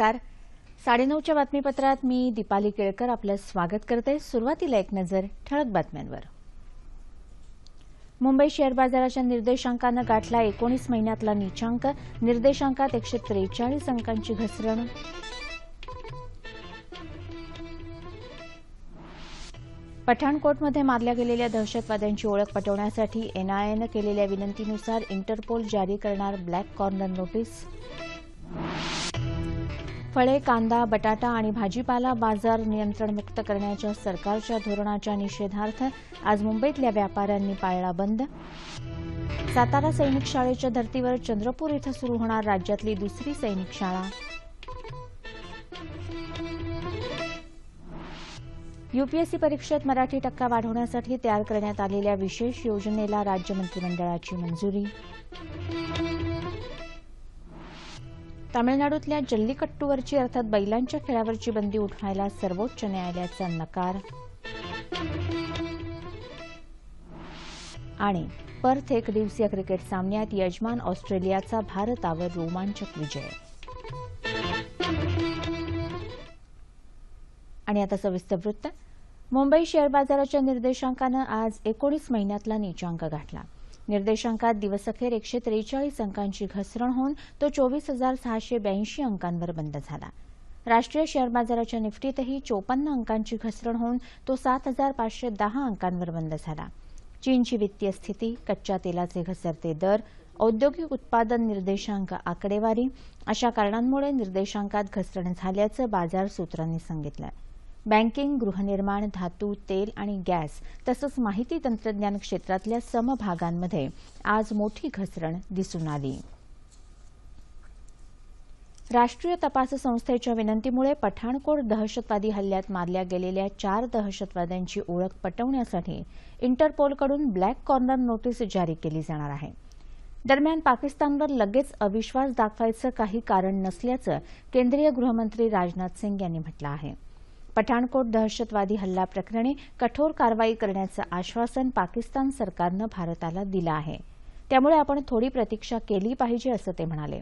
नमस्कार. साडेनऊच्या बातमीपत्रात मी दीपाली केळकर आपलं स्वागत करते. सुरुवातीला एक नजर ठळक बातम्यांवर. मुंबई शेअर बाजाराच्या निर्देशांकानं गाठला एकोणीस महिन्यातला नीचांक. निर्देशांकात एकशे त्रेचाळीस अंकांची घसरण. पठाणकोटमध्ये मारल्या गेलेल्या दहशतवाद्यांची ओळख पटवण्यासाठी एनआयएनं केलेल्या विनंतीनुसार इंटरपोल जारी करणार ब्लॅक कॉर्नर नोटीस. फळे कांदा बटाटा आणि भाजीपाला बाजार नियंत्रणमुक्त करण्याच्या सरकारच्या धोरणाच्या निषेधार्थ आज मुंबईतल्या व्यापाऱ्यांनी पाळला बंद. सातारा सैनिक शाळेच्या धर्तीवर चंद्रपूर इथं सुरू होणार राज्यातली दुसरी सैनिक शाळा. यूपीएससी परीक्षेत मराठी टक्का वाढवण्यासाठी तयार करण्यात आलेल्या विशेष योजनेला राज्य मंत्रिमंडळाची मंजुरी. तामिळनाडूतल्या जल्लीकट्टूवरची अर्थात बैलांच्या खेळावरची बंदी उठवायला सर्वोच्च न्यायालयाचा नकार. आणि पर्थ एक दिवसीय क्रिकेट सामन्यात यजमान ऑस्ट्रेलियाचा भारतावर रोमांचक विजय. आणि आता सविस्तर वृत्त. मुंबई शेअर बाजाराच्या निर्देशांकानं आज एकोणीस महिन्यातला नीचांक गाठला. निर्देशांकात दिवसअखेर एकशे त्रेचाळीस अंकांची घसरण होऊन तो चोवीस हजार सहाशे ब्याऐंशी अंकांवर बंद झाला. राष्ट्रीय शेअर बाजाराच्या निफ्टीतही चोपन्न अंकांची घसरण होऊन तो सात हजार पाचशे दहा अंकांवर बंद झाला. चीनची वित्तीय स्थिती कच्च्या तेलाचे घसरते दर औद्योगिक उत्पादन निर्देशांक आकडेवारी अशा कारणांमुळे निर्देशांकात घसरण झाल्याचं बाजार सूत्रांनी सांगितलं. बँकिंग गृहनिर्माण धातू तेल आणि गॅस तसंच माहिती तंत्रज्ञान क्षेत्रातल्या समभागांमध्ये आज मोठी घसरण दिसून आली. राष्ट्रीय तपास संस्थेच्या विनंतीमुळे पठाणकोट दहशतवादी हल्ल्यात मारल्या गेलेल्या चार दहशतवाद्यांची ओळख पटवण्यासाठी इंटरपोलकडून ब्लॅक कॉर्नर नोटीस जारी केली जाणार आहे. दरम्यान पाकिस्तानवर लगेच अविश्वास दाखवायचं काही कारण नसल्याचं केंद्रीय गृहमंत्री राजनाथ सिंग यांनी म्हटलं आहे. पठाणकोट दहशतवादी हल्ला प्रकरणी कठोर कारवाई करण्याचं आश्वासन पाकिस्तान सरकारनं भारताला दिलं आहे. त्यामुळे आपण थोडी प्रतीक्षा केली पाहिजे असं ते म्हणाले.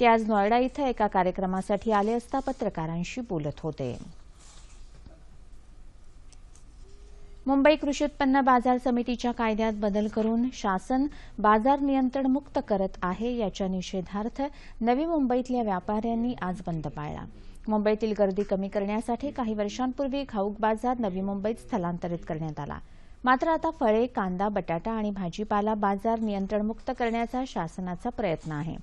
ते आज नोएडा इथं एका कार्यक्रमासाठी आले असता पत्रकारांशी बोलत होते. मुंबई कृषी उत्पन्न बाजार समितीच्या कायद्यात बदल करून शासन बाजार नियंत्रण मुक्त करत आहे याच्या निषेधार्थ नवी मुंबईतल्या व्यापाऱ्यांनी आज बंद पाळला. मुंबईतील गर्दी कमी करण्यासाठी काही वर्षांपूर्वी घाऊक बाजार नवी मुंबईत स्थलांतरित करण्यात आला. मात्र आता फळे कांदा बटाटा आणि भाजीपाला बाजार नियंत्रणमुक्त करण्याचा शासनाचा प्रयत्न आहे.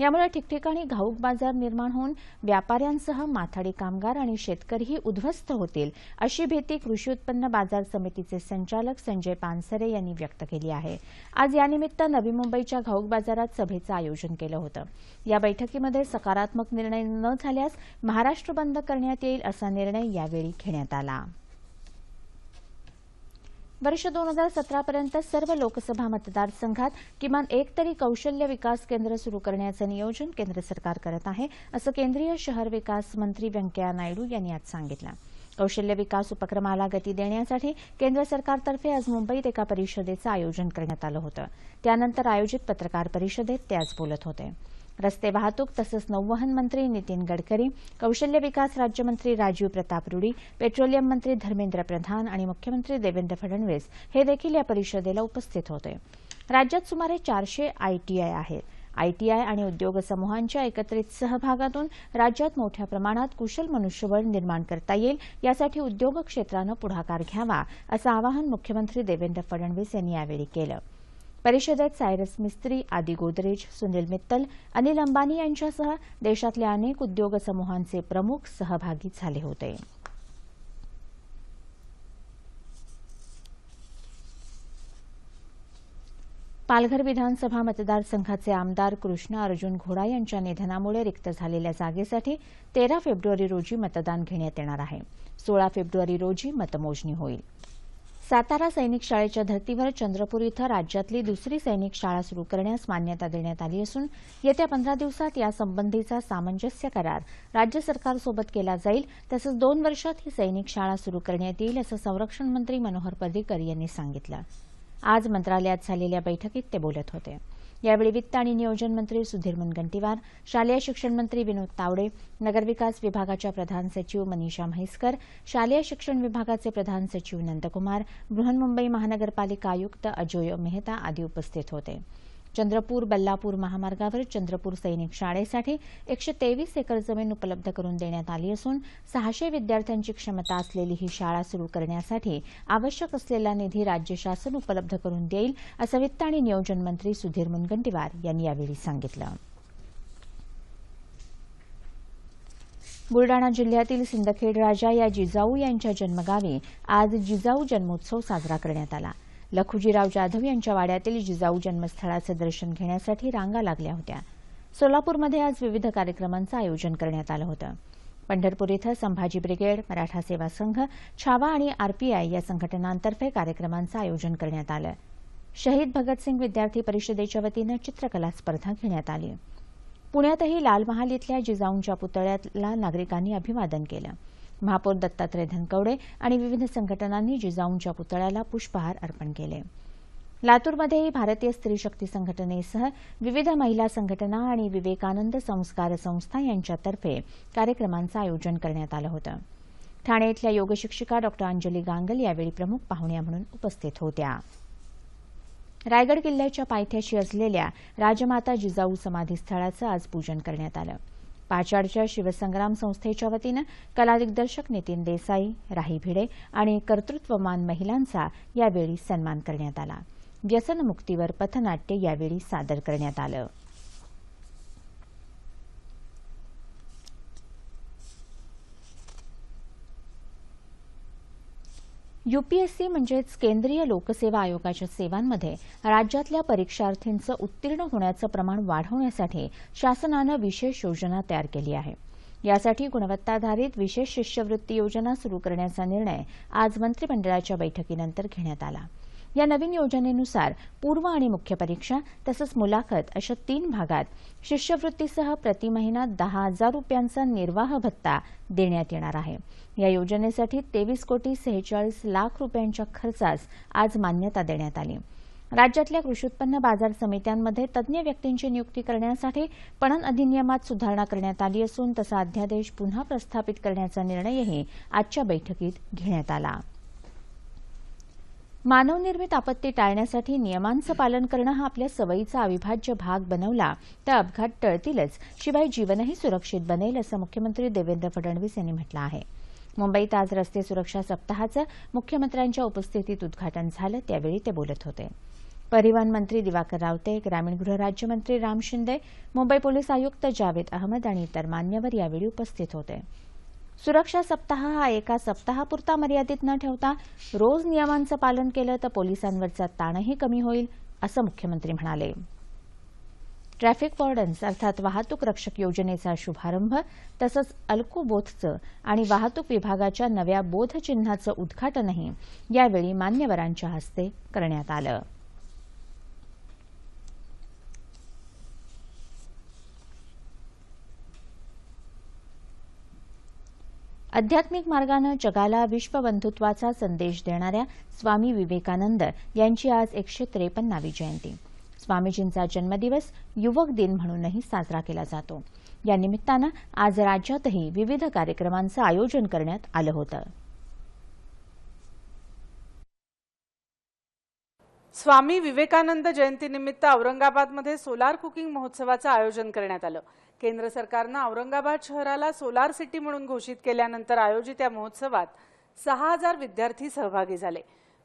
यामुळे ठिकठिकाणी घाऊक बाजार निर्माण होऊन व्यापाऱ्यांसह माथाडी कामगार आणि शेतकरीही उद्ध्वस्त होतील अशी भीती कृषी उत्पन्न बाजार समितीचे संचालक संजय पानसरे यांनी व्यक्त केली आहे. आज यानिमित्त नवी मुंबईच्या घाऊक बाजारात सभेचं आयोजन केलं होतं. या बैठकीमध्ये सकारात्मक निर्णय न झाल्यास महाराष्ट्र बंद करण्यात येईल असा निर्णय यावेळी घेण्यात आला. वर्ष दोन हजार सतरापर्यंत सर्व लोकसभा मतदारसंघात किमान एक तरी कौशल्य विकास केंद्र सुरू करण्याचं नियोजन केंद्र सरकार करत आहे असं केंद्रीय शहर विकास मंत्री व्यंकय्या नायडू यांनी आज सांगितलं. कौशल्य विकास उपक्रमाला गती देण्यासाठी केंद्र सरकारतर्फे आज मुंबईत एका परिषदेचं आयोजन करण्यात आलं होतं. त्यानंतर आयोजित पत्रकार परिषदेत ते आज बोलत होते. रस्ते वाहतूक तसंच नौवहन मंत्री नितीन गडकरी कौशल्य विकास राज्यमंत्री राजीव प्रताप रुडी पेट्रोलियम मंत्री धर्मेंद्र प्रधान आणि मुख्यमंत्री देवेंद्र फडणवीस हे देखील या परिषदेला उपस्थित होते. राज्यात सुमारे चारशे आयटीआय आहेत. आयटीआय आणि उद्योग समूहांच्या एकत्रित सहभागातून राज्यात मोठ्या प्रमाणात कुशल मनुष्यबळ निर्माण करता येईल यासाठी उद्योग क्षेत्रानं पुढाकार घ्यावा असं आवाहन मुख्यमंत्री देवेंद्र फडणवीस यांनी यावेळी केलं. परिषदेत सायरस मिस्त्री आदी गोदरेज सुनील मित्तल अनिल अंबानी यांच्यासह देशातल्या अनेक उद्योग समूहांचे प्रमुख सहभागी झाले होते. पालघर विधानसभा मतदारसंघाचे आमदार कृष्ण अर्जुन घोडा यांच्या निधनामुळे रिक्त झालेल्या जागेसाठी तेरा फेब्रुवारी रोजी मतदान घेण्यात येणार आहे. सोळा फेब्रुवारी रोजी मतमोजणी होईल. सातारा सैनिक शाळेच्या धर्तीवर चंद्रपूर इथं राज्यातली दुसरी सैनिक शाळा सुरू करण्यास मान्यता देण्यात आली असून येत्या पंधरा दिवसात यासंबंधीचा सामंजस्य करार राज्य सरकारसोबत केला जाईल तसंच दोन वर्षात ही सैनिक शाळा सुरू करण्यात येईल असं संरक्षण मंत्री मनोहर पर्रिकर यांनी सांगितलं. आज मंत्रालयात झालेल्या बैठकीत ते बोलत होते. यावेळी वित्त आणि नियोजन मंत्री सुधीर मुनगंटीवार शालेय शिक्षण मंत्री विनोद तावडे नगरविकास विभागाच्या प्रधान सचिव मनीषा म्हैसकर शालेय शिक्षण विभागाचे प्रधान सचिव नंदकुमार बृहन्मुंबई महानगरपालिका आयुक्त अजोय मेहता आदी उपस्थित होते. चंद्रपूर बल्लापूर महामार्गावर चंद्रपूर सैनिक शाळेसाठी एकशे तेवीस एकर जमीन उपलब्ध करून देण्यात आली असून सहाशे विद्यार्थ्यांची क्षमता असलेली ही शाळा सुरू करण्यासाठी आवश्यक असलेला निधी राज्य शासन उपलब्ध करून देईल असं वित्त आणि नियोजन मंत्री सुधीर मुनगंटीवार यांनी यावेळी सांगितलं. बुलडाणा जिल्ह्यातील सिंदखेड राजा या जिजाऊ यांच्या जन्मगावी आज जिजाऊ जन्मोत्सव साजरा करण्यात आला. लखुजीराव जाधव यांच्या वाड्यातील जिजाऊ जन्मस्थळाचं दर्शन घेण्यासाठी रांगा लागल्या होत्या. सोलापूरमध्ये आज विविध कार्यक्रमांचं आयोजन करण्यात आलं होतं. पंढरपूर इथं संभाजी ब्रिगेड मराठा सेवा संघ छावा आणि आरपीआय या संघटनांतर्फे कार्यक्रमांचं आयोजन करण्यात आलं. शहीद भगतसिंग विद्यार्थी परिषदेच्या वतीनं चित्रकला स्पर्धा घेण्यात आली. पुण्यातही लाल महाल इथल्या जिजाऊंच्या पुतळ्याला नागरिकांनी अभिवादन केलं. महापौर दत्तात्रय धनकवडे आणि विविध संघटनांनी जिजाऊंच्या पुतळ्याला पुष्पहार अर्पण केले. लातूरमध्येही भारतीय स्त्री शक्ती संघटनेसह विविध महिला संघटना आणि विवेकानंद संस्कार संस्था यांच्यातर्फे कार्यक्रमांचं आयोजन करण्यात आलं होतं. ठाणे इथल्या योगशिक्षिका डॉ. अंजली गांगल यावेळी प्रमुख पाहुण्या म्हणून उपस्थित होत्या. रायगड किल्ल्याच्या पायथ्याशी असलेल्या राजमाता जिजाऊ समाधीस्थळाचं आज पूजन करण्यात आलं. पाचाडच्या शिवसंग्राम संस्थेच्या वतीनं कलादिग्दर्शक नितीन देसाई राही भिडे आणि कर्तृत्वमान महिलांचा यावेळी सन्मान करण्यात आला. व्यसनमुक्तीवर पथनाट्य यावेळी सादर करण्यात आलं. यूपीएससी म्हणजेच केंद्रीय लोकसेवा आयोगाच्या सेवांमध्ये राज्यातल्या परीक्षार्थींचं उत्तीर्ण होण्याचं प्रमाण वाढवण्यासाठी शासनानं विशेष योजना तयार केली आहे. यासाठी गुणवत्ताधारित विशेष शिष्यवृत्ती योजना सुरू करण्याचा निर्णय आज मंत्रिमंडळाच्या बैठकीनंतर घेण्यात आला. या नवीन योजनेनुसार पूर्व आणि मुख्य परीक्षा तसंच मुलाखत अशा तीन भागात शिष्यवृत्तीसह प्रति महिना दहा हजार रुपयांचा निर्वाह भत्ता देण्यात येणार आहे. या योजनेसाठी तेवीस कोटी सेहेचाळीस लाख रुपयांच्या खर्चास आज मान्यता देण्यात आली. राज्यातल्या कृषी उत्पन्न बाजार समित्यांमध्ये तज्ज्ञ व्यक्तींची नियुक्ती करण्यासाठी पणन अधिनियमात सुधारणा करण्यात आली असून तसा अध्यादेश पुन्हा प्रस्थापित करण्याचा निर्णयही आजच्या बैठकीत घेण्यात आला. मानवनिर्मित आपत्ती टाळण्यासाठी नियमांचं पालन करणं हा आपल्या सवयीचा अविभाज्य भाग बनवला. तर अपघात टळतीलच. शिवाय जीवनही सुरक्षित बनेल असं मुख्यमंत्री देवेंद्र फडणवीस यांनी म्हटलं आहे. मुंबईत आज रस्ते सुरक्षा सप्ताहाचं मुख्यमंत्र्यांच्या उपस्थितीत उद्घाटन झालं. त्यावेळी ते बोलत होते. परिवहन मंत्री दिवाकर रावते ग्रामीण गृहराज्यमंत्री राम शिंदे मुंबई पोलीस आयुक्त जावेद अहमद आणि इतर मान्यवर यावेळी उपस्थित होते. सुरक्षा सप्ताह हा एका सप्ताहापुरता मर्यादित न ठेवता रोज नियमांचं पालन केलं तर पोलिसांवरचा ताणही कमी होईल असं मुख्यमंत्री म्हणाले. ट्रॅफिक वॉर्डन्स अर्थात वाहतूक रक्षक योजनेचा शुभारंभ तसंच अल्को बोथचं आणि वाहतूक विभागाच्या नव्या बोधचिन्हाचं उद्घाटनही यावेळी मान्यवरांच्या हस्ते करण्यात आलं. आध्यात्मिक मार्गानं जगाला विश्वबंधुत्वाचा संदेश देणाऱ्या स्वामी विवेकानंद यांची आज एकशे त्रेपन्नावी जयंती. स्वामीजींचा जन्मदिवस युवक दिन म्हणूनही साजरा केला जातो. या निमित्तानं आज राज्यातही विविध कार्यक्रमांचं आयोजन करण्यात आलं होतं. स्वामी विवेकानंद जयंतीनिमित्त औरंगाबादमध्ये सोलार कुकिंग महोत्सवाचं आयोजन करण्यात आलं. केंद्र सरकारनं औरंगाबाद शहराला सोलार सिटी म्हणून घोषित केल्यानंतर आयोजित या महोत्सवात सहा हजार विद्यार्थी सहभागी झाले.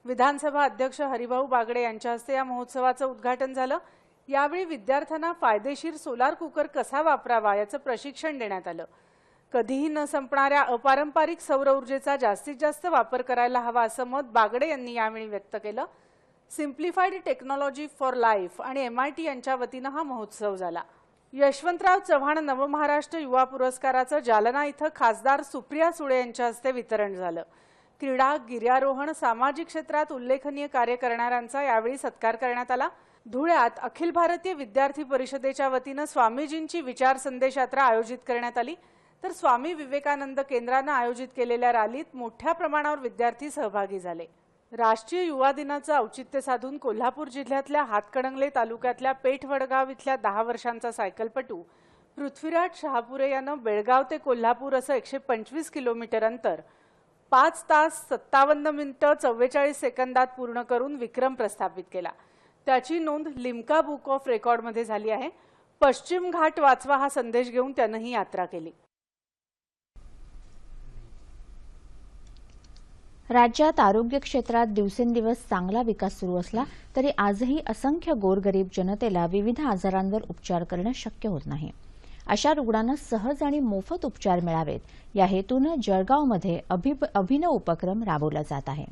विधानसभा अध्यक्ष हरिभाऊ बागडे यांच्या हस्ते या महोत्सवाचं उद्घाटन झालं. यावेळी विद्यार्थ्यांना फायदेशीर सोलार कुकर कसा वापरावा याचं प्रशिक्षण देण्यात आलं. कधीही न संपणाऱ्या अपारंपरिक सौर ऊर्जेचा जास्तीत जास्त वापर करायला हवा असं मत बागडे यांनी यावेळी व्यक्त केलं. सिम्प्लिफाईड टेक्नॉलॉजी फॉर लाईफ आणि एमआयटी यांच्या वतीनं हा महोत्सव झाला. यशवंतराव चव्हाण नवमहाराष्ट्र युवा पुरस्काराचं जालना इथं खासदार सुप्रिया सुळे यांच्या हस्ते वितरण झालं. क्रीडा गिर्यारोहण सामाजिक क्षेत्रात उल्लेखनीय कार्य करणाऱ्यांचा यावेळी सत्कार करण्यात आला. धुळ्यात अखिल भारतीय विद्यार्थी परिषदेच्या वतीनं स्वामीजींची विचार संदेश यात्रा आयोजित करण्यात आली. तर स्वामी विवेकानंद केंद्रानं आयोजित केलेल्या रॅलीत मोठ्या प्रमाणावर विद्यार्थी सहभागी झाले. राष्ट्रीय युवा दिनाचं औचित्य साधून कोल्हापूर जिल्ह्यातल्या हातकणंगले तालुक्यातल्या पेठवडगाव इथल्या दहा वर्षांचा सायकलपटू पृथ्वीराज शहापुरे यानं बेळगाव ते कोल्हापूर असं एकशे पंचवीस किलोमीटर अंतर पाच तास सत्तावन्न मिनिटं चव्वेचाळीस सेकंदात पूर्ण करून विक्रम प्रस्थापित केला. त्याची नोंद लिम्का बुक ऑफ रेकॉर्डमध्ये झाली आहे. पश्चिम घाट वाचवा हा संदेश घेऊन त्यानं ही यात्रा केली. राज्यात आरोग्य क्षेत्रात दिवसेंदिवस चांगला विकास सुरू असला तरी आजही असंख्य गोरगरीब जनतेला विविध आजारांवर उपचार करणं शक्य होत नाही. अशा रुग्णांना सहज आणि मोफत उपचार मिळावेत. या हेतूनं जळगावमध्ये अभिनव उपक्रम राबवला जात आहे.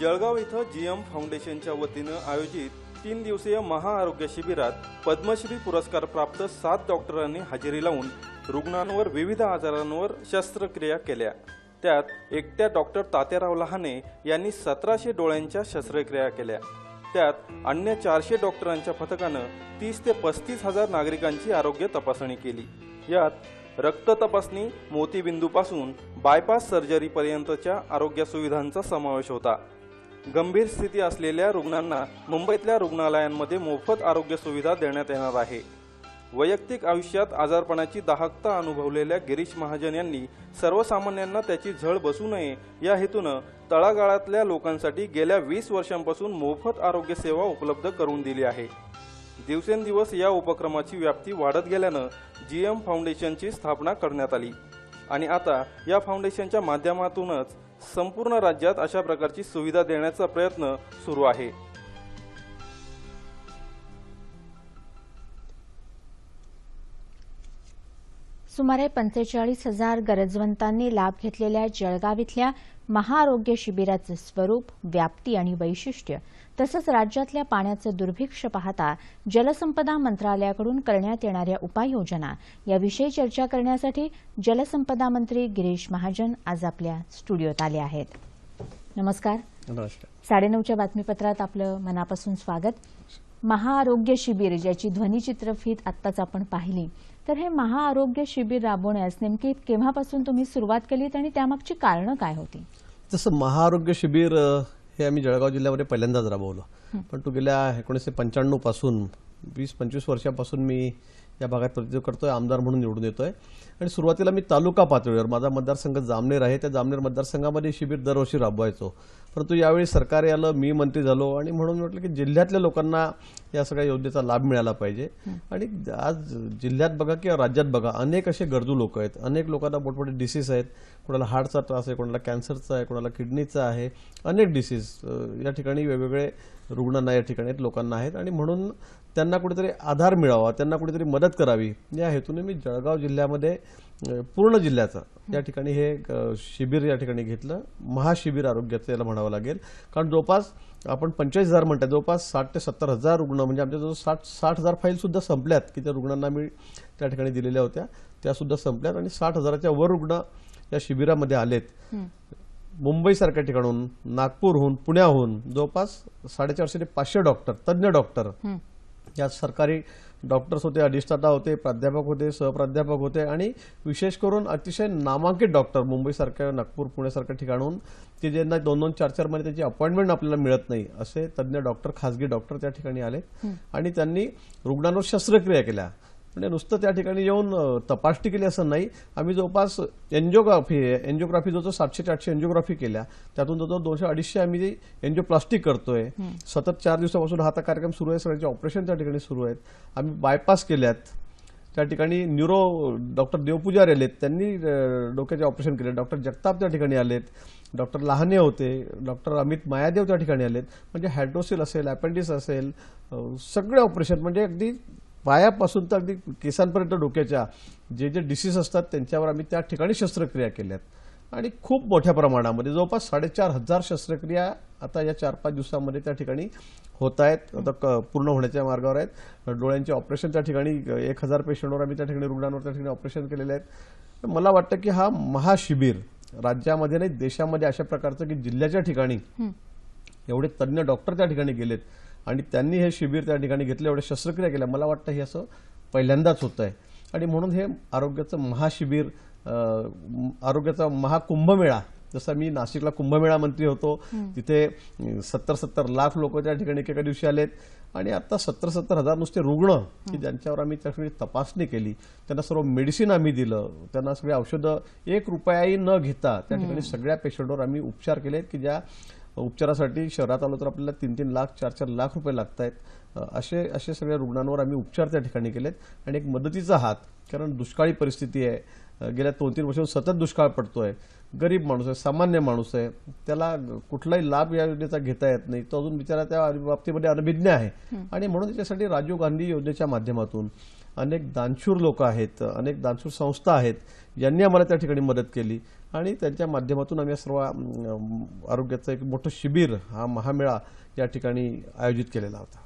जळगाव इथं जीएम फाउंडेशनच्या वतीनं आयोजित तीन दिवसीय महाआरोग्य शिबिरात पद्मश्री पुरस्कार प्राप्त सात डॉक्टरांनी हजेरी लावून रुग्णांवर विविध आजारांवर शस्त्रक्रिया केल्या. त्यात एकट्या डॉक्टर तात्याराव लहाने यांनी सतराशे डोळ्यांच्या शस्त्रक्रिया केल्या. त्यात अन्य चारशे डॉक्टरांच्या पथकानं तीस ते पस्तीस हजार नागरिकांची आरोग्य तपासणी केली. यात रक्त तपासणी मोतीबिंदूपासून बायपास सर्जरीपर्यंतच्या आरोग्य सुविधांचा समावेश होता. गंभीर स्थिती असलेल्या रुग्णांना मुंबईतल्या रुग्णालयांमध्ये मोफत आरोग्य सुविधा देण्यात येणार आहे. वैयक्तिक आयुष्यात आजारपणाची दाहकता अनुभवलेल्या गिरीश महाजन यांनी सर्वसामान्यांना त्याची झळ बसू नये या हेतूनं तळागाळातल्या लोकांसाठी गेल्या वीस वर्षांपासून मोफत आरोग्य सेवा उपलब्ध करून दिली आहे. दिवसेंदिवस या उपक्रमाची व्याप्ती वाढत गेल्यानं जीएम फाउंडेशनची स्थापना करण्यात आली. आणि आता या फाउंडेशनच्या माध्यमातूनच संपूर्ण राज्यात अशा प्रकारची सुविधा देण्याचा प्रयत्न सुरू आहे. सुमारे पंचेचाळीस हजार गरजवंतांनी लाभ घेतलेल्या जळगाव इथल्या महाआरोग्य शिबिराचं स्वरूप व्याप्ती आणि वैशिष्ट्य तसंच राज्यातल्या पाण्याचं दुर्भिक्ष पाहता जलसंपदा मंत्रालयाकडून करण्यात येणाऱ्या उपाययोजना याविषयी चर्चा करण्यासाठी जलसंपदा मंत्री गिरीश महाजन आज आपल्या स्टुडिओत आले आहेत. नमस्कार. नमस्कार. साडेनऊच्या बातमीपत्रात आपलं मनापासून स्वागत. महाआरोग्य शिबिर ज्याची ध्वनिचित्रफीत आत्ताच आपण पाहिली तर हे महाआरोग्य शिबिर राबवण्यास नेमकी केव्हापासून तुम्ही सुरुवात केलीत आणि त्यामागची कारणं काय होती? जसं महाआरोग्य शिबिर हे आम्ही जळगाव जिल्ह्यामध्ये पहिल्यांदाच राबवलं पण तो गेल्या एकोणीसशे पंच्याण्णवपासून वीस पंचवीस वर्षापासून मी या भागात प्रतिनिधित्व करतोय आमदार म्हणून निवडून येतोय. आणि सुरुवातीला मी तालुका पातळीवर माझा मतदारसंघ जामनेर आहे त्या जामनेर मतदारसंघामध्ये शिबिर दरवर्षी राबवायचो. परंतु यावेळी सरकार आलं मी मंत्री झालो आणि म्हणून म्हटलं की जिल्ह्यातल्या लोकांना या सगळ्या योजनेचा लाभ मिळाला पाहिजे. आणि आज जिल्ह्यात बघा किंवा राज्यात बघा अनेक असे गरजू लोक आहेत. अनेक लोकांना मोठमोठे डिसीज आहेत. कोणाला हार्टचा त्रास आहे कोणाला कॅन्सरचा आहे कोणाला किडनीचा आहे अनेक डिसीज या ठिकाणी वेगवेगळे रुग्णांना या ठिकाणी आहेत, लोकांना आहेत. आणि म्हणून त्यांना कुठेतरी आधार मिळावा त्यांना कुठेतरी मदत करावी या हेतूने मी जळगाव जिल्ह्यामध्ये पूर्ण जिल्ह्याचं या ठिकाणी हे शिबिर या ठिकाणी घेतलं. महाशिबिर आरोग्याचं याला म्हणावं लागेल. कारण जवळपास आपण पंचेचाळीस हजार म्हणतात जवळपास साठ ते सत्तर हजार रुग्ण म्हणजे आमच्याजवळ साठ साठ हजार फाईल सुद्धा संपल्यात की त्या रुग्णांना मी त्या ठिकाणी दिलेल्या होत्या. त्या सुद्धा संपल्यात आणि साठ हजाराच्या वर रुग्ण या शिबिरामध्ये आलेत. मुंबईसारख्या ठिकाणून नागपूरहून पुण्याहून जवळपास साडेचारशे ते पाचशे डॉक्टर तज्ज्ञ डॉक्टर यात सरकारी डॉक्टर्स होते अधिष्ठाता होते प्राध्यापक होते सहप्राध्यापक होते आणि विशेष करून अतिशय नामांकित डॉक्टर मुंबईसारख्या नागपूर पुण्यासारख्या ठिकाणून की ज्यांना दोन दोन चार चार महिने त्याची अपॉइंटमेंट आपल्याला मिळत नाही असे तज्ज्ञ डॉक्टर खासगी डॉक्टर त्या ठिकाणी आले आणि त्यांनी रुग्णांवर शस्त्रक्रिया केल्या. म्हणजे नुसतं त्या ठिकाणी येऊन तपासणी केली असं नाही. आम्ही जवळपास एन्जिओग्राफी एन्जिओग्राफी जवळजवळ सातशे ते आठशे एन्जिओग्राफी केल्या त्यातून जवळजवळ दोनशे अडीचशे आम्ही एन्जिओप्लास्टिक करतोय सतत चार दिवसापासून हा आता कार्यक्रम सुरू आहे सगळ्यांचे ऑपरेशन त्या ठिकाणी सुरू आहेत. आम्ही बायपास केल्यात. त्या ठिकाणी न्यूरो डॉक्टर देवपूजारी आलेत त्यांनी डोक्याचे ऑपरेशन केले. डॉक्टर जगताप त्या ठिकाणी आलेत डॉक्टर लहाने होते. डॉक्टर अमित मायादेव त्या ठिकाणी आलेत म्हणजे हायड्रोसिल असेल अपेंडिस असेल सगळे ऑपरेशन म्हणजे अगदी पायापासून तर अगदी केसांपर्यंत डोक्याच्या जे जे डिसीज असतात त्यांच्यावर आम्ही त्या ठिकाणी शस्त्रक्रिया केल्यात. आणि खूप मोठ्या प्रमाणामध्ये जवळपास साडेचार हजार शस्त्रक्रिया आता या चार पाच दिवसामध्ये त्या ठिकाणी होत आहेत. आता क- पूर्ण होण्याच्या मार्गावर आहेत. डोळ्यांचे ऑपरेशन त्या ठिकाणी एक हजार पेशंटवर आम्ही त्या ठिकाणी रुग्णांवर त्या ठिकाणी ऑपरेशन केलेले आहेत. तर मला वाटतं की हा महाशिबिर राज्यामध्ये नाही देशामध्ये अशा प्रकारचं की जिल्ह्याच्या ठिकाणी एवढे तज्ज्ञ डॉक्टर त्या ठिकाणी गेलेत. आणि त्यांनी हे शिबिर त्या ठिकाणी घेतले एवढ्या शस्त्रक्रिया केल्या. मला वाटतं हे असं पहिल्यांदाच होत आहे आणि म्हणून हे आरोग्याचं महाशिबिर आरोग्याचा महाकुंभमेळा जसं मी नाशिकला कुंभमेळा मंत्री होतो तिथे सत्तर सत्तर लाख लोक त्या ठिकाणी एका दिवशी आलेत. आणि आता सत्तर सत्तर हजार नुसते रुग्ण की ज्यांच्यावर आम्ही त्या ठिकाणी तपासणी केली त्यांना सर्व मेडिसिन आम्ही दिलं त्यांना सगळे औषधं एक रुपयाही न घेता त्या ठिकाणी सगळ्या पेशंटवर आम्ही उपचार केले की ज्या उपचारासाठी शहरात आलो तर आपल्याला तीन तीन लाख चार चार लाख रुपये लागत आहेत असे असे सगळ्या रुग्णांवर आम्ही उपचार त्या ठिकाणी केलेत. आणि एक मदतीचा हात कारण दुष्काळी परिस्थिती आहे. गेल्या दोन तीन वर्षांपासून सतत दुष्काळ पडतोय. गरीब माणूस आहे सामान्य माणूस आहे. त्याला कुठलाही लाभ या योजनेचा घेता येत नाही. तो अजून बिचारा त्या बाबतीमध्ये अनभिज्ञ आहे. आणि म्हणून त्याच्यासाठी राजीव गांधी योजनेच्या माध्यमातून अनेक दानशूर लोक आहेत अनेक दानशूर संस्था आहेत. यांनी आम्हाला त्या ठिकाणी मदत केली. आणि त्यांच्या माध्यमातून आम्ही सर्व आरोग्याचं एक मोठं शिबिर हा महामेळा या ठिकाणी आयोजित केलेला होता.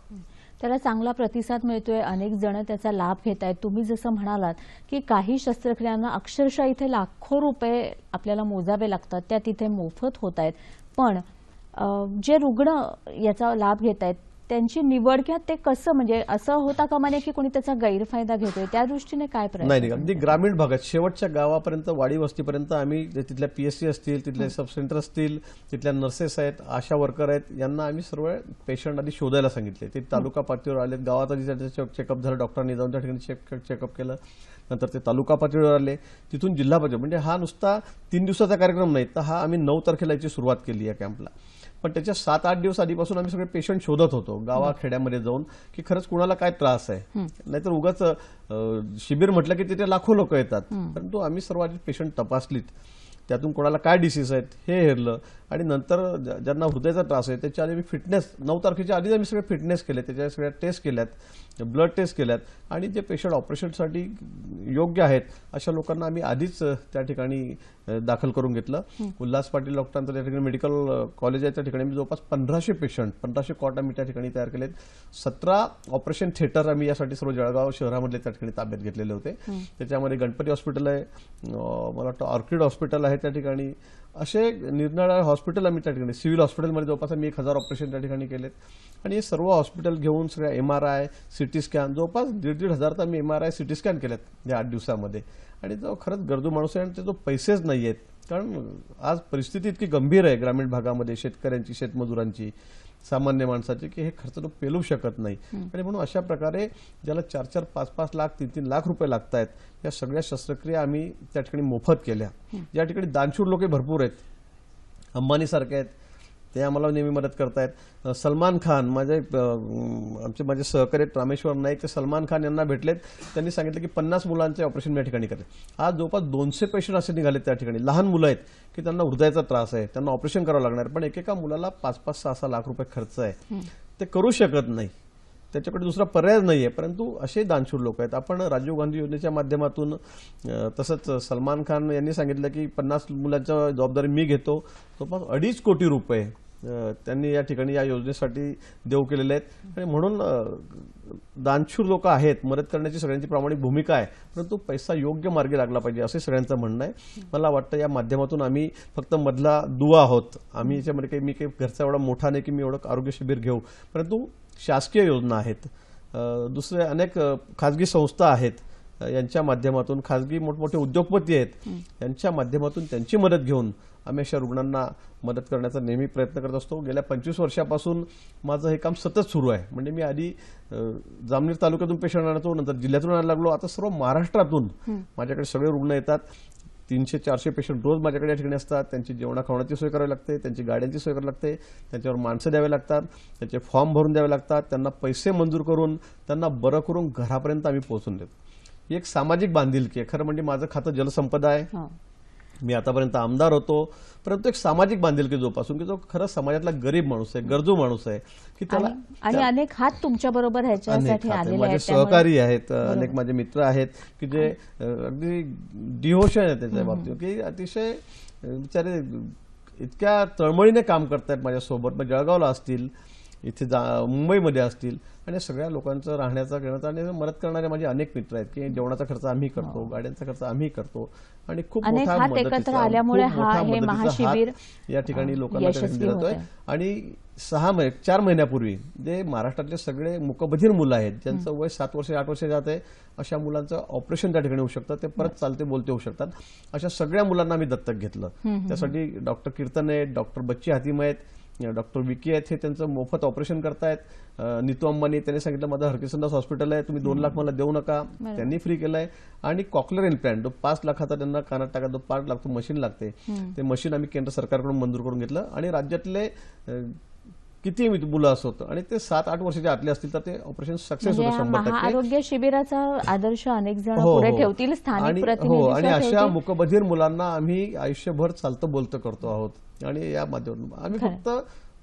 त्याला चांगला प्रतिसाद मिळतोय अनेक जण त्याचा लाभ घेत आहेत. तुम्ही जसं म्हणालात की काही शस्त्रक्रियांना अक्षरशः इथे लाखो रुपये आपल्याला मोजावे लागतात त्या तिथे मोफत होत आहेत. पण जे रुग्ण याचा लाभ घेत आहेत त्यांची निवड किंवा ते कसं म्हणजे असं होता कामा नये की कोणी त्याचा गैरफायदा घेतोय? त्या दृष्टीने काय प्रयत्न नाही अगदी ग्रामीण भागात शेवटच्या गावापर्यंत वाडी वस्तीपर्यंत आम्ही जे तिथल्या पीएससी असतील तिथले सब सेंटर असतील तिथल्या नर्सेस आहेत आशा वर्कर आहेत यांना आम्ही सर्व पेशंट आधी शोधायला सांगितले. ते तालुका पातळीवर आले. गावात आधी त्यांचं चेकअप झालं. डॉक्टरांनी जाऊन त्या ठिकाणी चेक चेकअप केलं. नंतर ते तालुका पातळीवर आले. तिथून जिल्हा पातळी म्हणजे हा नुसता तीन दिवसाचा कार्यक्रम नाही तर हा आम्ही नऊ तारखेला याची सुरुवात केली या कॅम्पला पण त्याच्या सात आठ दिवस आधीपासून आम्ही सगळे पेशंट शोधत होतो गावाखेड्यामध्ये जाऊन की खरंच कुणाला काय त्रास आहे? नाहीतर उगाच शिबिर म्हटलं की तिथे लाखो लोक येतात. परंतु आम्ही सर्व आधी पेशंट तपासलीत. त्यातून कोणाला काय डिसीज आहेत हे हेरलं. आणि नंतर ज्यांना हृदयाचा त्रास आहे त्याच्या आधी मी फिटनेस नऊ तारखेच्या आधीच आम्ही सगळे फिटनेस केले त्याच्या सगळ्या टेस्ट केल्यात ब्लड टेस्ट केल्यात आणि जे पेशंट ऑपरेशनसाठी योग्य आहेत अशा लोकांना आम्ही आधीच त्या ठिकाणी दाखल करून घेतलं. उल्हास पाटील डॉक्टरांचं त्या ठिकाणी मेडिकल कॉलेज आहे त्या ठिकाणी आम्ही जवळपास पंधराशे पेशंट पंधराशे कॉट आम्ही त्या ठिकाणी तयार केलेत. सतरा ऑपरेशन थिएटर आम्ही यासाठी सर्व जळगाव शहरामधले त्या ठिकाणी ताब्यात घेतलेले होते. त्याच्यामध्ये गणपती हॉस्पिटल आहे मला वाटतं ऑर्किड हॉस्पिटल आहे त्या ठिकाणी. असे निरनाळा हॉस्पिटल आम्ही त्या ठिकाणी सिव्हिल हॉस्पिटलमध्ये जवळपास आम्ही एक हजार ऑपरेशन त्या ठिकाणी केलेत. आणि हे सर्व हॉस्पिटल घेऊन सगळ्या M R I CT scan जवळपास दीड दीड हजार तर आम्ही M R I CT scan केलेत या आठ दिवसामध्ये. आणि जो खरंच गरजू माणूस आहे आणि त्याचे पैसेच नाही आहेत कारण आज परिस्थिती इतकी गंभीर आहे ग्रामीण भागामध्ये शेतकऱ्यांची शेतमजुरांची. सामान्य माणसाची की हे खर्च तो पेलू शकत नाही. आणि म्हणून अशा प्रकारे ज्याला चार चार पाच पाच लाख तीन तीन लाख रुपये लागत आहेत या सगळ्या शस्त्रक्रिया आम्ही त्या ठिकाणी मोफत केल्या. या ठिकाणी दानशूर लोक भरपूर आहेत. अंबानी सारखे आहेत. ते आम्हाला नेहमी मदत करतायत. सलमान खान माझे आमचे माझे सहकारी रामेश्वर नाईक ते सलमान खान यांना भेटलेत. त्यांनी सांगितलं की पन्नास मुलांचे ऑपरेशन मी या ठिकाणी करते आज जवळपास दोनशे पेशंट असे निघाले त्या ठिकाणी. लहान मुलं आहेत की त्यांना हृदयाचा त्रास आहे त्यांना ऑपरेशन करावं लागणार पण एकेका मुलाला पाच पाच सहा सहा लाख रुपये खर्च आहे. ते करू शकत नाही. त्याच्याकडे दुसरा पर्याय नाही आहे परंतु असे दानशूर लोक आहेत. आपण राजीव गांधी योजनेच्या माध्यमातून तसंच सलमान खान यांनी सांगितलं की पन्नास मुलांच्या जबाबदारी मी घेतो. जवळपास अडीच कोटी रुपये त्यांनी या ठिकाणी या योजनेसाठी देऊ केलेले आहेत. आणि म्हणून दानशूर लोक आहेत मदत करण्याची सगळ्यांची प्रामाणिक भूमिका आहे परंतु पैसा योग्य मार्गी लागला पाहिजे असे सगळ्यांचं म्हणणं आहे. मला वाटतं या माध्यमातून आम्ही फक्त मधला दुवा आहोत. आम्ही याच्यामध्ये काही मी काही घरचा एवढा मोठा नाही की मी एवढं आरोग्य शिबिर घेऊ. परंतु शासकीय योजना आहेत. दुसरे अनेक खाजगी संस्था आहेत. यांच्या माध्यमातून खाजगी मोठमोठे उद्योगपती आहेत यांच्या माध्यमातून त्यांची मदत घेऊन आम्ही अशा रुग्णांना मदत करण्याचा नेहमी प्रयत्न करत असतो. गेल्या पंचवीस वर्षापासून माझं हे काम सतत सुरू आहे. म्हणजे मी आधी जामनेर तालुक्यातून पेशंट आणतो नंतर जिल्ह्यातून आणायला लागलो. आता सर्व महाराष्ट्रातून माझ्याकडे सगळे रुग्ण येतात. तीनशे चारशे पेशंट रोज माझ्याकडे या ठिकाणी असतात. त्यांची जेवणा खावण्याची सोय करावी लागते त्यांची गाड्यांची सोय करावी लागते त्यांच्यावर माणसं द्यावे लागतात त्यांचे फॉर्म भरून द्यावे लागतात त्यांना पैसे मंजूर करून त्यांना बरं करून घरापर्यंत आम्ही पोहोचून देतो. ही एक सामाजिक बांधिलकी आहे. खरं म्हणजे माझं खातं जलसंपदा आहे. हो. मी आतापर्यंत आमदार होतो. परंतु एक सामाजिक बांधिलकी जोपासून की जो खरं समाजातला गरीब माणूस आहे गरजू माणूस आहे की त्याला आणि अनेक हात तुमच्या बरोबर माझे सहकारी आहेत अनेक माझे मित्र आहेत की जे अगदी डिहोशन आहे त्याच्या बाबतीत की अतिशय बिचारे इतक्या तळमळीने काम करतायत माझ्यासोबत. मग जळगावला असतील इथे जा मुंबईमध्ये असतील आणि सगळ्या लोकांचं राहण्याचा घेण्याचा आणि मदत करणारे माझे अनेक मित्र आहेत की जेवणाचा खर्च आम्ही करतो गाड्यांचा खर्च आम्ही करतो आणि खूप हो. मोठा मदतीचा- आल्यामुळे हा- हे या ठिकाणी लोकांना. जातोय आणि सहा महिने चार महिन्यापूर्वी जे महाराष्ट्रातले सगळे मुकबधीर मुलं आहेत ज्यांचं वय सात वर्ष आठ वर्ष जात आहे अशा मुलांचं ऑपरेशन त्या ठिकाणी होऊ शकतं. ते परत चालते बोलते होऊ शकतात. अशा सगळ्या मुलांना आम्ही दत्तक घेतलं. त्यासाठी डॉक्टर कीर्तन आहेत डॉक्टर बच्ची हातीम आहेत डॉक्टर विकी आहेत हे त्यांचं मोफत ऑपरेशन करतायत. नीतू अंबानी त्यांनी सांगितलं माझं हरकिसनदास हॉस्पिटल आहे तुम्ही दोन लाख मला देऊ नका. त्यांनी फ्री केलंय. आणि कॉकलर इम्प्लॅन्ट जो पाच लाखाचा त्यांना कानात टाका तो पाच लाख मशीन लागते. ते मशीन आम्ही केंद्र सरकारकडून मंजूर करून घेतलं. आणि राज्यातले किती मुलं असोत आणि ते सात आठ वर्षाच्या आतले असतील तर ते ऑपरेशन सक्सेस म्हणजे होतं हा शंभर टक्के महाआरोग्य शिबिराचा आदर्श अनेक जण हो, पुढे हो. ठेवतील स्थानिक हो आणि अशा. मुकबधीर मुलांना आम्ही आयुष्यभर चालतं बोलतं करतो आहोत आणि या माध्यमातून आम्ही फक्त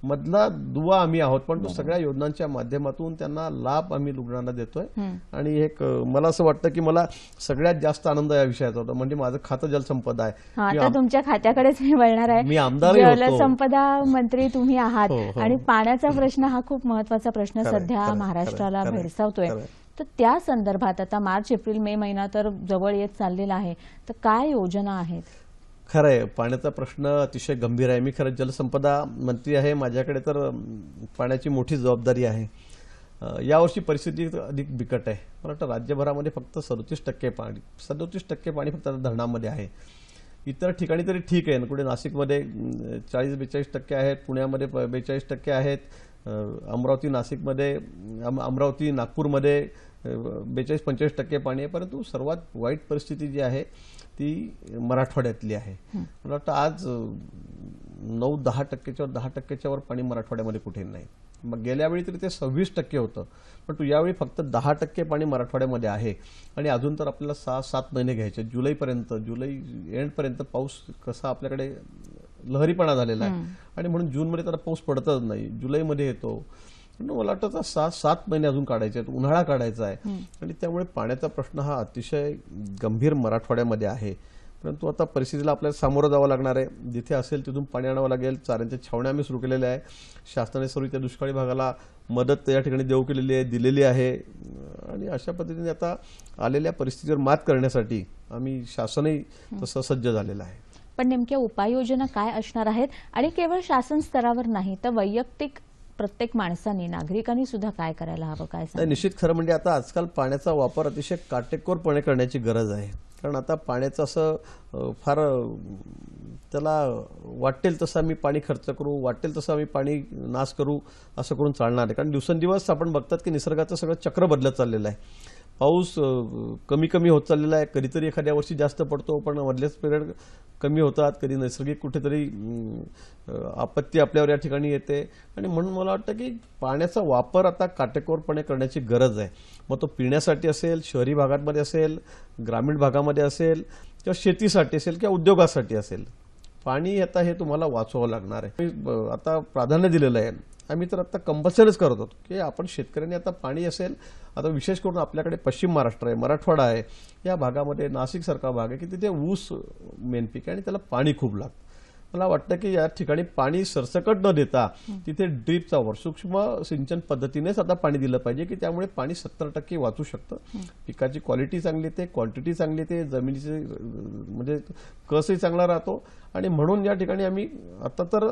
मधला दुवा आम्ही आहोत पण तो सगळ्या योजनांच्या माध्यमातून त्यांना लाभ आम्ही रुग्णांना देतोय. आणि एक मला असं वाटतं की मला सगळ्यात जास्त आनंद या विषयाचा होता. म्हणजे माझं खातं जलसंपदा आहे. हा आता तुमच्या खात्याकडेच मी वळणार आहे. मी आमदारही होतो. जलसंपदा मंत्री तुम्ही आहात. हो, हो. आणि पाण्याचा प्रश्न हा खूप महत्त्वाचा प्रश्न सध्या महाराष्ट्राला भेडसावतोय. तर त्या संदर्भात आता मार्च एप्रिल मे महिना तर जवळ येत चाललेला आहे. तर काय योजना आहेत? खरं आहे पाण्याचा प्रश्न अतिशय गंभीर आहे. मी खरं जलसंपदा मंत्री आहे. माझ्याकडे तर पाण्याची मोठी जबाबदारी आहे. यावर्षी परिस्थिती अधिक बिकट आहे. मला वाटतं राज्यभरामध्ये फक्त सदोतीस टक्के पाणी सदोतीस टक्के पाणी फक्त आता धरणामध्ये आहे. इतर ठिकाणी तरी ठीक आहे. ना कुठे नाशिकमध्ये चाळीस बेचाळीस टक्के आहेत. पुण्यामध्ये बेचाळीस टक्के आहेत. अमरावती नाशिकमध्ये अम- अमरावती नागपूरमध्ये बेचाळीस पंचेचाळीस टक्के पाणी आहे. परंतु सर्वात वाईट परिस्थिती जी आहे ती मराठवाड्यातली आहे. मला वाटतं आज नऊ दहा टक्क्याच्यावर दहा टक्क्याच्या वर पाणी मराठवाड्यामध्ये कुठे नाही. मग गेल्या वेळी तरी ते सव्वीस टक्के होतं. पण तू यावेळी फक्त दहा टक्के पाणी मराठवाड्यामध्ये आहे. आणि अजून तर आपल्याला सहा सात महिने घ्यायचे जुलैपर्यंत जुलै एंडपर्यंत पाऊस कसा आपल्याकडे लहरीपणा झालेला आहे. आणि म्हणून जूनमध्ये तर पाऊस पडतच नाही. जुलैमध्ये येतो. मला वाटतं सहा सात महिने अजून काढायचे आहेत उन्हाळा काढायचा आहे. आणि त्यामुळे पाण्याचा प्रश्न हा अतिशय गंभीर मराठवाड्यामध्ये आहे. परंतु आता परिस्थितीला आपल्याला सामोरं जावं लागणार आहे. जिथे असेल तिथून पाणी आणावं लागेल. चाऱ्यांच्या छावण्या आम्ही सुरू केलेल्या आहे शासनाने सर्व त्या दुष्काळी भागाला मदत या ठिकाणी देऊ केलेली आहे दिलेली आहे. आणि अशा पद्धतीने आता आलेल्या परिस्थितीवर मात करण्यासाठी आम्ही शासनही तसं सज्ज झालेलं आहे. पण नेमक्या उपाययोजना काय असणार आहेत? आणि केवळ शासन स्तरावर नाही तर वैयक्तिक प्रत्येक माणसांनी नागरिकांनी सुद्धा काय करायला हवं काय निश्चित खरं म्हणजे आता आजकाल पाण्याचा वापर अतिशय काटेकोरपणे करण्याची गरज आहे. कारण आता पाण्याचं असं फार त्याला वाटेल तसं आम्ही पाणी खर्च करू वाटेल तसं आम्ही पाणी नाश करू असं करून चालणार आहे. कारण दिवसेंदिवस आपण बघतात की निसर्गाचं सगळं चक्र बदलत चाललेलं आहे. पाऊस कमी कमी होत चाललेला आहे. कधीतरी एखाद्या वर्षी जास्त पडतो पण मधलेच पिरियड कमी होतात. कधी नैसर्गिक कुठेतरी आपत्ती आपल्यावर या ठिकाणी येते. आणि म्हणून मला वाटतं की पाण्याचा वापर आता काटेकोरपणे करण्याची गरज आहे. मग तो पिण्यासाठी असेल शहरी भागांमध्ये असेल ग्रामीण भागामध्ये असेल किंवा शेतीसाठी असेल किंवा उद्योगासाठी असेल पाणी आता हे तुम्हाला वाचवावं लागणार आहे. मी, आता प्राधान्य दिलेलं आहे. आम्ही तर आता कंपल्सरीच करत होतो की आपण शेतकऱ्यांनी आता पाणी असेल आता विशेष करून आपल्याकडे पश्चिम महाराष्ट्र आहे मराठवाडा आहे या भागामध्ये नाशिकसारखा भाग आहे की तिथे ऊस मेन पीक आहे आणि त्याला पाणी खूप लागतं. मला वाटतं की या ठिकाणी पाणी सरसकट न देता तिथे ड्रीपचा वापर सूक्ष्म सिंचन पद्धतीनेच आता पाणी दिलं पाहिजे की त्यामुळे पाणी सत्तर टक्के वाचू शकतं. पिकाची क्वालिटी चांगली येते क्वांटिटी चांगली येते जमिनीचे म्हणजे कसही चांगला राहतो. आणि म्हणून या ठिकाणी आम्ही आता तर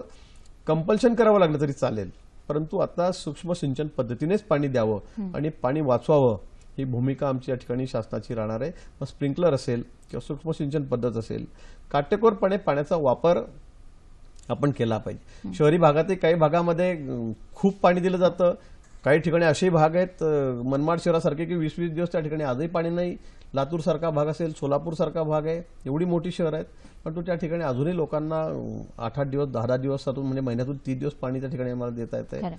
कंपल्शन करावं लागलं तरी चालेल. परंतु आता सूक्ष्म सिंचन पद्धतीनेच पाणी द्यावं आणि पाणी वाचवावं ही भूमिका आमची या ठिकाणी शासनाची राहणार आहे. मग स्प्रिंकलर असेल किंवा सूक्ष्म सिंचन पद्धत असेल काटेकोरपणे पाण्याचा वापर आपण केला पाहिजे. शहरी भागातही काही भागामध्ये खूप पाणी दिलं जातं. काही ठिकाणी असेही भाग आहेत मनमाड शहरासारखे की वीस वीस दिवस त्या ठिकाणी आजही पाणी नाही. लातूर सारखा भाग असेल सोलापूर सारखा भाग आहे एवढी मोठी शहर आहेत पण तो त्या ठिकाणी अजूनही लोकांना आठ आठ दिवस दहा दहा दिवसातून म्हणजे महिन्यातून तीन दिवस पाणी त्या ठिकाणी आम्हाला देता येत आहे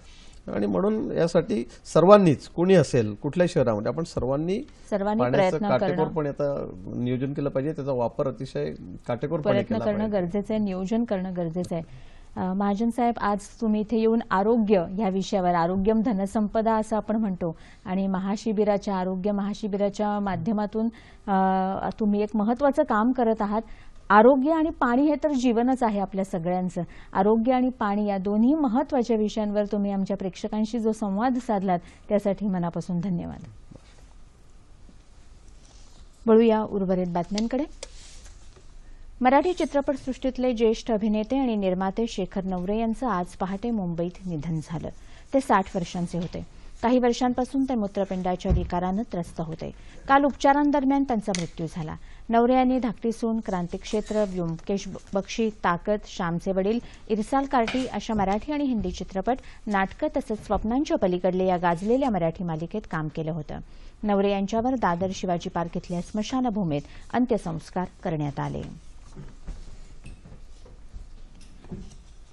आणि म्हणून यासाठी सर्वांनीच कोणी असेल कुठल्याही शहरामध्ये आपण सर्वांनी सर्वांनी पाण्याचं काटेकोरपणे आता नियोजन केलं पाहिजे त्याचा वापर अतिशय काटेकोरपणे करणं गरजेचं आहे नियोजन करणं गरजेचं आहे. महाजन साहेब आज तुम्ही इथे येऊन आरोग्य या विषयावर आरोग्यम धनसंपदा असं आपण म्हणतो. आणि महाशिबिराच्या आरोग्य महाशिबिराच्या माध्यमातून तुम्ही एक महत्वाचं काम करत आहात. आरोग्य आणि पाणी हे तर जीवनच आहे आपल्या सगळ्यांचं. आरोग्य आणि पाणी या दोन्ही महत्त्वाच्या विषयांवर तुम्ही आमच्या प्रेक्षकांशी जो संवाद साधलात त्यासाठी मनापासून धन्यवाद. वळूया उर्वरित बातम्यांकडे. मराठी चित्रपटसृष्टीतले ज्येष्ठ अभिनेते आणि निर्माते शेखर नवरे यांचं आज पहाटे मुंबईत निधन झालं. ते साठ वर्षांचे होते. काही वर्षांपासून ते मूत्रपिंडाच्या विकारानं त्रस्त होते. काल उपचारांदरम्यान त्यांचा मृत्यू झाला. नवरे यांनी धाकटी सून क्रांतीक्षेत्र व्योमकेश बक्षी ताकद श्यामचे वडील इरसाल कार्टी अशा मराठी आणि हिंदी चित्रपट नाटकं तसंच स्वप्नांच्या पलीकडले या गाजलेल्या मराठी मालिकेत काम केलं होतं. नवरे यांच्यावर दादर शिवाजी पार्क इथल्या स्मशानभूमीत अंत्यसंस्कार करण्यात आले.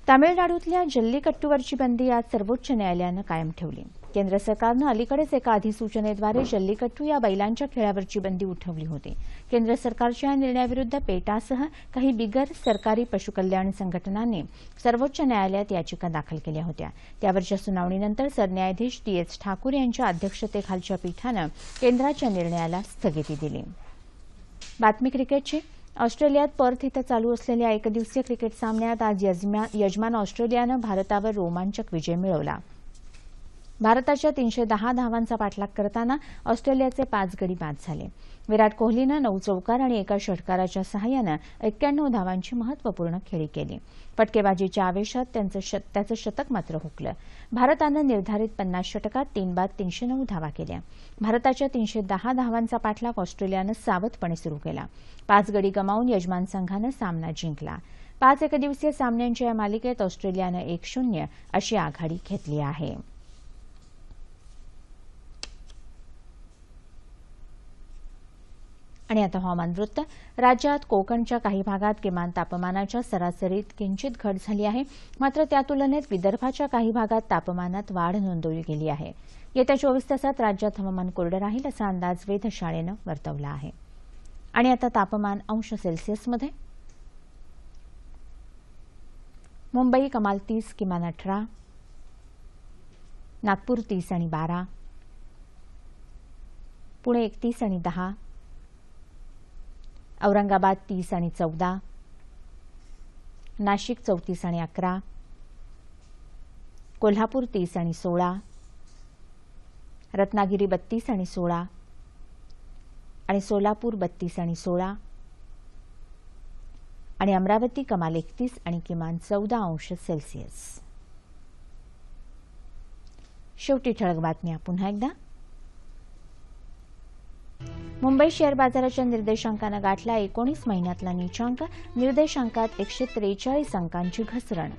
तामिळनाडूतल्या जल्लीकट्टूवरची बंदी आज सर्वोच्च न्यायालयानं कायम ठेवली. केंद्र सरकारनं अलीकडेच एका अधिसूचनेद्वारे जल्लीकट्टू या बैलांच्या खेळावरची बंदी उठवली होती. केंद्र सरकारच्या या निर्णयाविरुद्ध पेटासह काही बिगर सरकारी पशुकल्याण संघटनांनी सर्वोच्च न्यायालयात याचिका दाखल केल्या होत्या. त्यावरच्या सुनावणीनंतर सरन्यायाधीश टी एस ठाकूर यांच्या अध्यक्षतेखालच्या पीठानं केंद्राच्या निर्णयाला स्थगिती दिली. बातमी क्रिकेटची ऑस्ट्रेलियात पर्थ इथं चालू असलेल्या एकदिवसीय क्रिकेट सामन्यात आज यजमा- यजमान ऑस्ट्रेलियानं भारतावर रोमांचक विजय मिळवला. भारताच्या तीनशे दहा धावांचा पाठलाग करताना ऑस्ट्रेलियाचे पाच गडी बाद झाले. विराट कोहलीनं नऊ चौकार आणि एका षटकाराच्या सहाय्यानं एक्क्याण्णव धावांची महत्त्वपूर्ण खेळी केली. फटकेबाजीच्या आवेशात त्यांचं शत- त्याचं शतक मात्र हुकलं. भारतानं निर्धारित पन्नास षटकात तीन बाद तीनशे नऊ धावा केल्या. भारताच्या तीनशे दहा धावांचा पाठलाग ऑस्ट्रेलियानं सावधपणे सुरू केला. पाच गडी गमावून यजमान संघानं सामना जिंकला. पाच एकदिवसीय सामन्यांच्या या मालिकेत ऑस्ट्रेलियानं एक शून्य अशी आघाडी घेतली आहे. आणि आता हवामान वृत्त. राज्यात कोकणच्या काही भागात किमान तापमानाच्या सरासरीत किंचित घट झाली आहे. मात्र त्या तुलनेत विदर्भाच्या काही भागात तापमानात वाढ नोंदवली गेली आहे. येत्या चोवीस तासात राज्यात हवामान कोरडं राहील असा अंदाज वेधशाळेनं वर्तवला आहे. आणि आता तापमान अंश सेल्सिअसमध्ये. मुंबई कमाल तीस किमान अठरा. नागपूर तीस आणि बारा. पुणे एकतीस आणि दहा. औरंगाबाद तीस आणि चौदा. नाशिक चौतीस आणि अकरा. कोल्हापूर तीस आणि सोळा. रत्नागिरी बत्तीस आणि सोळा. आणि सोलापूर बत्तीस आणि सोळा. आणि अमरावती कमाल एकतीस आणि किमान चौदा अंश सेल्सिअस. शेवटी ठळक बातम्या पुन्हा एकदा. मुंबई शेअर बाजाराच्या निर्देशांकानं गाठला एकोणीस महिन्यातला नीचांक निर्देशांकात एकशे त्रेचाळीस अंकांची घसरण.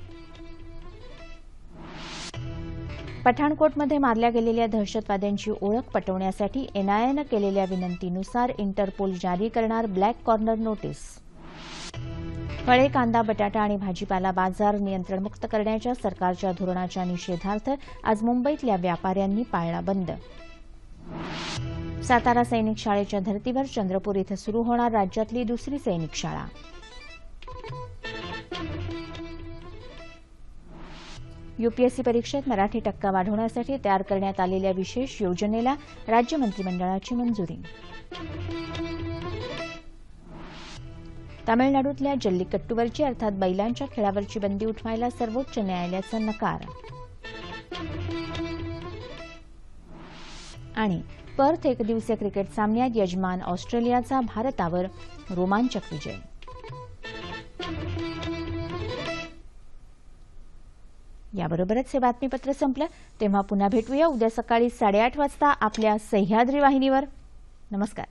पठाणकोटमध्ये मारल्या गेलेल्या दहशतवाद्यांची ओळख पटवण्यासाठी एनआयएनं केलेल्या विनंतीनुसार इंटरपोल जारी करणार ब्लॅक कॉर्नर नोटीस. फळे कांदा बटाटा आणि भाजीपाला बाजार नियंत्रणमुक्त करण्याच्या सरकारच्या धोरणाच्या निषेधार्थ आज मुंबईतल्या व्यापाऱ्यांनी पाळला बंद. सातारा सैनिक शाळेच्या धर्तीवर चंद्रपूर इथं सुरू होणार राज्यातली दुसरी सैनिक शाळा. यूपीएससी परीक्षेत मराठी टक्का वाढवण्यासाठी तयार करण्यात आलेल्या विशेष योजनेला राज्य मंत्रिमंडळाची मंजुरी. तामिळनाडूतल्या जल्लीकट्टूवरची अर्थात बैलांच्या खेळावरची बंदी उठवायला सर्वोच्च न्यायालयाचा नकार. आणि पर्थ एकदिवसीय क्रिकेट सामन्यात यजमान ऑस्ट्रेलियाचा भारतावर रोमांचक विजय. याबरोबरच हे बातमीपत्र संपलं. तेव्हा पुन्हा भेटूया. उद्या सकाळी साडेआठ वाजता आपल्या सह्याद्री वाहिनीवर. नमस्कार.